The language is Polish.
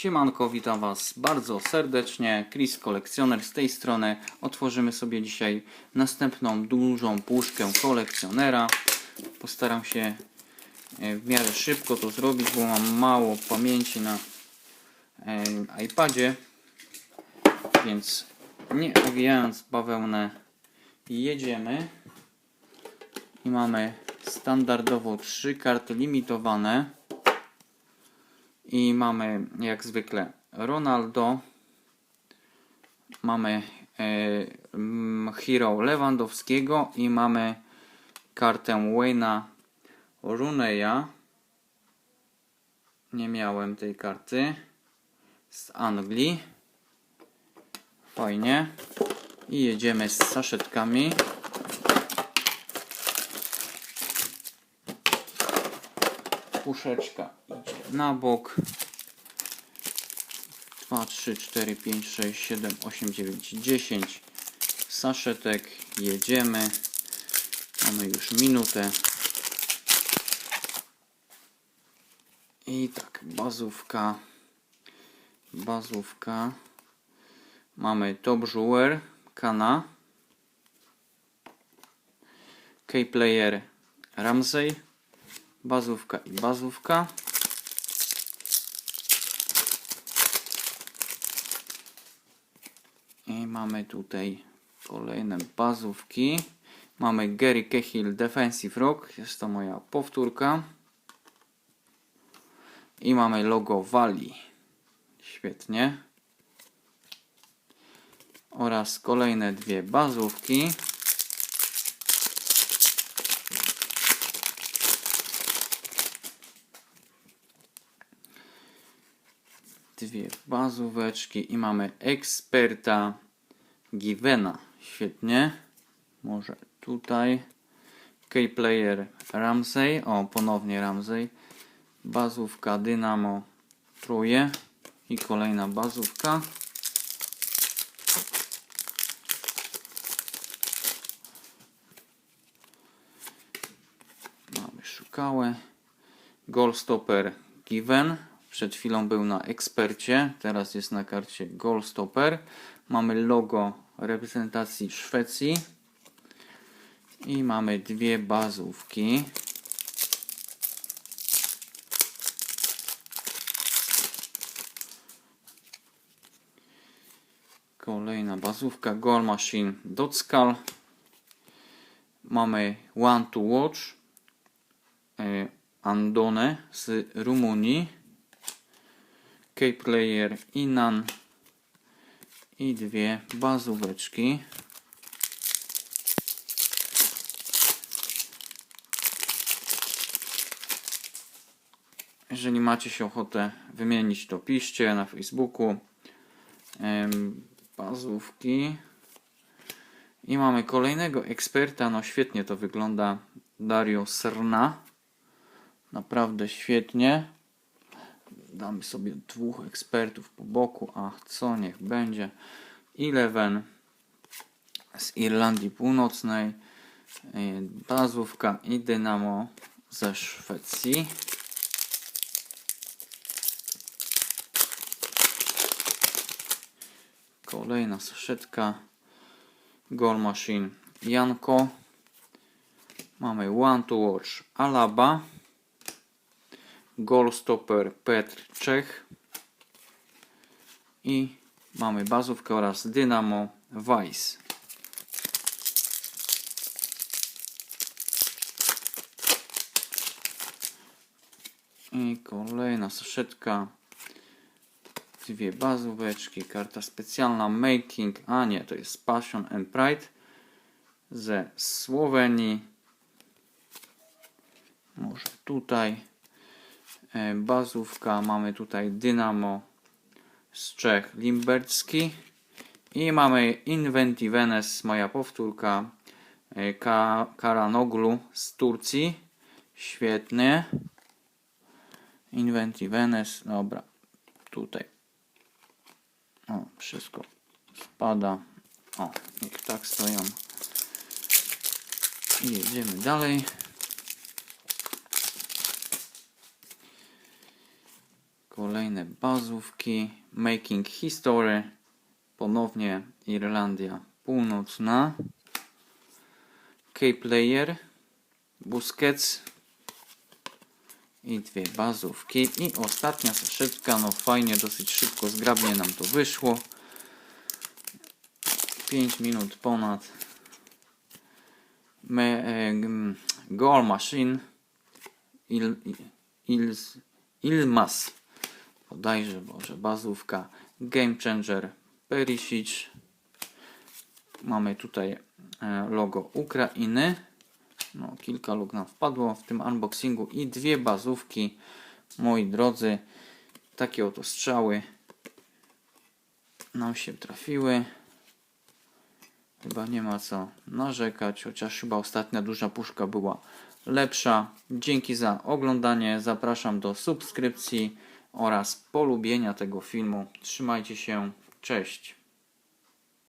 Siemanko, witam Was bardzo serdecznie. Chris Kolekcjoner z tej strony. Otworzymy sobie dzisiaj następną dużą puszkę kolekcjonera. Postaram się e, w miarę szybko to zrobić, bo mam mało pamięci na e, iPadzie. Więc nie owijając bawełnę, jedziemy. I mamy standardowo trzy karty limitowane. I mamy jak zwykle Ronaldo. Mamy e, Hero Lewandowskiego i mamy kartę Wayne'a Runeya. Nie miałem tej karty z Anglii. Fajnie. I jedziemy z saszetkami. Puszeczka idzie na bok. 2, 3, 4, 5, 6, 7, 8, 9, 10 saszetek. Jedziemy. Mamy już minutę. I tak, bazówka. Bazówka. Mamy Top Joueur, Kana. K-Player, Ramsey. Bazówka i bazówka. I mamy tutaj kolejne bazówki. Mamy Gary Cahill Defensive Rock. Jest to moja powtórka. I mamy logo Wali. Świetnie. Oraz kolejne dwie bazówki. Dwie bazóweczki i mamy eksperta Givena. Świetnie. Może tutaj. K-Player Ramsey. O, ponownie Ramsey. Bazówka Dynamo Truje. I kolejna bazówka. Mamy szukałę. Goalstopper Given. Przed chwilą był na ekspercie, teraz jest na karcie Goalstopper. Mamy logo reprezentacji Szwecji. I mamy dwie bazówki. Kolejna bazówka Goal Machine Dockal. Mamy One to Watch. e, Andone z Rumunii. K-Player Inan i dwie bazóweczki. Jeżeli macie się ochotę wymienić, to piszcie na Facebooku. Bazówki. I mamy kolejnego eksperta. No świetnie to wygląda. Dario Srna. Naprawdę świetnie. Damy sobie dwóch ekspertów po boku, a co niech będzie. Eleven z Irlandii Północnej, y, bazówka i Dynamo ze Szwecji. Kolejna saszetka Goal Machine Janko. Mamy One to Watch Alaba. Goalstopper Petr Czech i mamy bazówkę oraz Dynamo Weiss. I kolejna saszetka. Dwie bazóweczki, karta specjalna Making, a nie, to jest Passion and Pride ze Słowenii. Może tutaj bazówka, mamy tutaj Dynamo z Czech Limbercki i mamy Inventivenes, moja powtórka e, Ka Karanoglu z Turcji. Świetnie Inventivenes, dobra tutaj. O, wszystko spada. O, niech tak stoją. I jedziemy dalej Kolejne bazówki. Making History. Ponownie Irlandia Północna. K-Player. Busquets. I dwie bazówki. I ostatnia saszetka. No fajnie, dosyć szybko, zgrabnie nam to wyszło. 5 minut ponad. Me, e, Goal Machine. Il, il, Ilmas. Bodajże, Boże, bazówka. Game Changer. Perisic. Mamy tutaj e, logo Ukrainy. No, kilka luk nam wpadło w tym unboxingu i dwie bazówki. Moi drodzy, takie oto strzały nam się trafiły. Chyba nie ma co narzekać, chociaż chyba ostatnia duża puszka była lepsza. Dzięki za oglądanie. Zapraszam do subskrypcji oraz polubienia tego filmu. Trzymajcie się. Cześć.